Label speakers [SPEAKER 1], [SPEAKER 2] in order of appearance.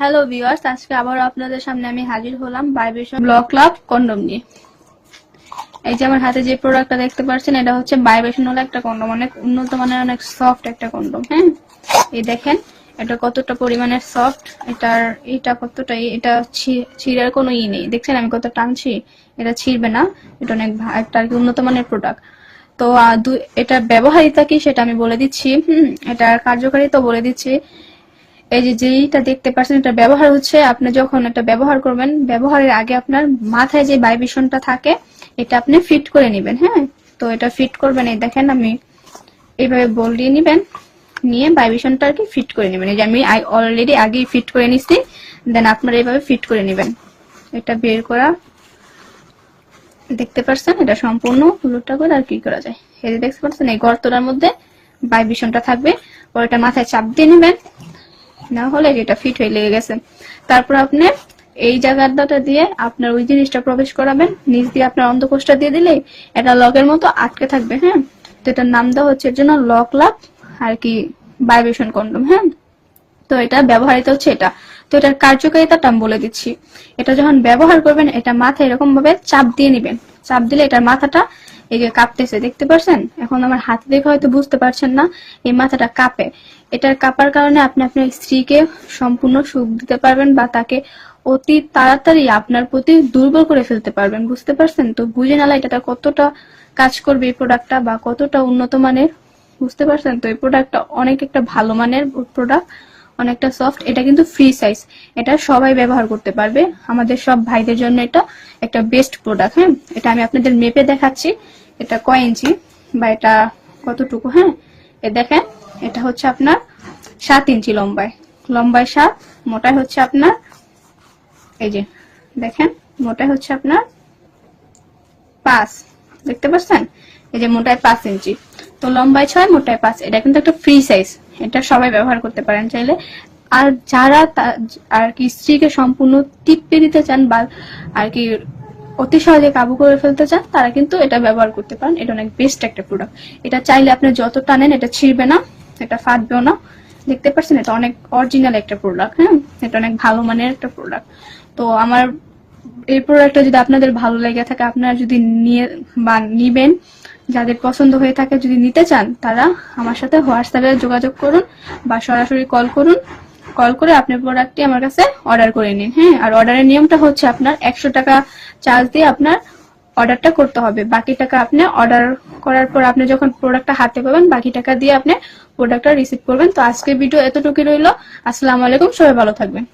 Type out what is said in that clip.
[SPEAKER 1] Hello viewers, আজকে আবার আপনাদের সামনে আমি হাজির হলাম বাইবেশন ব্লক ক্লাব কন্ডম নিয়ে। এই যে আমার হাতে যে প্রোডাক্টটা দেখতে পাচ্ছেন, এটা হচ্ছে বাইবেশন হলো একটা কন্ডম, অনেক উন্নত মানের, অনেক সফট একটা কন্ডম হ্যাঁ এই দেখেন, এটা কতটা পরিমাণের সফট, এটার এটা কতটা, এটা ছিঁড়ার কোনো ই নেই। দেখছেন আমি কত টানছি? এটা ছিঁড়বে না, এটা অনেক একটা আর উন্নত মানের প্রোডাক্ট তো এটার ব্যবহারিতা কি সেটা আমি বলে দিচ্ছি এটার কার্যকারিতা বলে দিচ্ছি। এই যে যেইটা দেখতে পাচ্ছেন এটা ব্যবহার হচ্ছে, আপনি যখন এটা ব্যবহার করবেন, ব্যবহারের আগে আপনার মাথায় যে ভাইব্রেশনটা থাকে, এটা আপনি ফিট করে নেবেন হ্যাঁ? তো এটা ফিট করবেন, এই দেখেন আমি এইভাবে বল দিয়ে নিবেন, নিয়ে ভাইব্রেশনটা আর কি ফিট করে নেবেন। এই যে আমি অলরেডি আগেই ফিট করে নিছি, দেন আপনারা এইভাবে ফিট করে নেবেন। এটা বের করা, দেখতে পাচ্ছেন, এটা সম্পূর্ণ উল্টা করে আর কি করা যায়। এই যে দেখতে পাচ্ছেন, এই গর্তটার মধ্যে ভাইব্রেশনটা থাকবে এটা মাথায় চাপ দিয়ে নেবেন না হলে যেটা ফিট হয়ে লেগে গেছে। তারপর আপনি এই জায়গাটা দিয়ে আপনার ওই জিনিসটা প্রবেশ করাবেন। নিচ দিয়ে আপনার অন্ধকোষটা দিয়ে দিলে এটা লকের মতো আটকে থাকবে হ্যাঁ? তো এটার নাম দেওয়া হচ্ছে এর জন্য লক লাভ আর কি ভাইব্রেশন কন্ডম হ্যাঁ? তো এটা ব্যবহারিত হচ্ছে এটা। তো এটার কার্যকারিতাটা আমি বলে দিচ্ছি। এটা যখন ব্যবহার করবেন, এটা মাথায় এরকম ভাবে চাপ দিয়ে নেবেন। চাপ দিলে এটার মাথাটা এই যে কাঁপতেছে, দেখতে পাচ্ছেন এখন আমার হাতে দেখে হয়তো বুঝতে পারছেন না, এই মাথাটা কাঁপে। এটার কাঁপার কারণে আপনি আপনার স্ত্রীকে সম্পূর্ণ সুখ দিতে পারবেন বা তাকে অতি তাড়াতাড়ি আপনার প্রতি দুর্বল করে ফেলতে পারবেন। বুঝতে পারছেন? তো বুঝে নালা এটা কতটা কাজ করবে এই প্রোডাক্টটা বা কতটা উন্নত মানের? বুঝতে পারছেন? তো এই প্রোডাক্টটা অনেক একটা ভালো মানের প্রোডাক্ট অনেকটা সফট এটা কিন্তু ফ্রি সাইজ এটা সবাই ব্যবহার করতে পারবে। আমাদের সব ভাইদের জন্য এটা একটা বেস্ট প্রোডাক্ট হ্যাঁ? এটা আমি আপনাদের মেপে দেখাচ্ছি। এটা কয় ইঞ্চি? বা এটা কতটুকু? হ্যাঁ? এ দেখেন, এটা হচ্ছে আপনার সাত ইঞ্চি লম্বায়। লম্বায় সাত, মোটায় হচ্ছে আপনার, এই যে, দেখেন, মোটায় হচ্ছে আপনার পাঁচ। দেখতে পাচ্ছেন? এই যে, মোটায় পাঁচ ইঞ্চি। তো লম্বায় ছয়, মোটায় পাঁচ। এটা কিন্তু একটা ফ্রি সাইজ এটা সবাই ব্যবহার করতে পারেন চাইলে। আর যারা আর কি স্ত্রীকে সম্পূর্ণ টিপে দিতে চান বা আর কি অতি সহজে কাবু করে ফেলতে চান, তারা কিন্তু এটা ব্যবহার করতে পারেন। এটা অনেক বেস্ট একটা প্রোডাক্ট এটা চাইলে আপনি যত টানেন, এটা ছিঁড়বে না, এটা ফাটবেও না। দেখতে পাচ্ছেন, এটা অনেক অরিজিনাল একটা প্রোডাক্ট হ্যাঁ? এটা অনেক ভালো মানের একটা প্রোডাক্ট তো আমার এই প্রোডাক্টটা যদি আপনাদের ভালো লেগে থাকে, আপনারা যদি নিয়ে বা নিবেন, যাদের পছন্দ হয়ে থাকে, যদি নিতে চান, তারা আমার সাথে হোয়াটসঅ্যাপে যোগাযোগ করুন বা সরাসরি কল করুন। কল করে আপনি প্রোডাক্টটি আমার কাছে অর্ডার করে নিন হ্যাঁ? আর অর্ডারের নিয়মটা হচ্ছে আপনার একশো টাকা চার্জ দিয়ে আপনার অর্ডারটা করতে হবে। বাকি টাকা আপনি অর্ডার করার পর আপনি যখন প্রোডাক্টটা হাতে পাবেন, বাকি টাকা দিয়ে আপনি প্রোডাক্টটা রিসিভ করবেন। তো আজকের ভিডিও এতটুকু রইল। আসসালামু আলাইকুম, সবাই ভালো থাকবেন।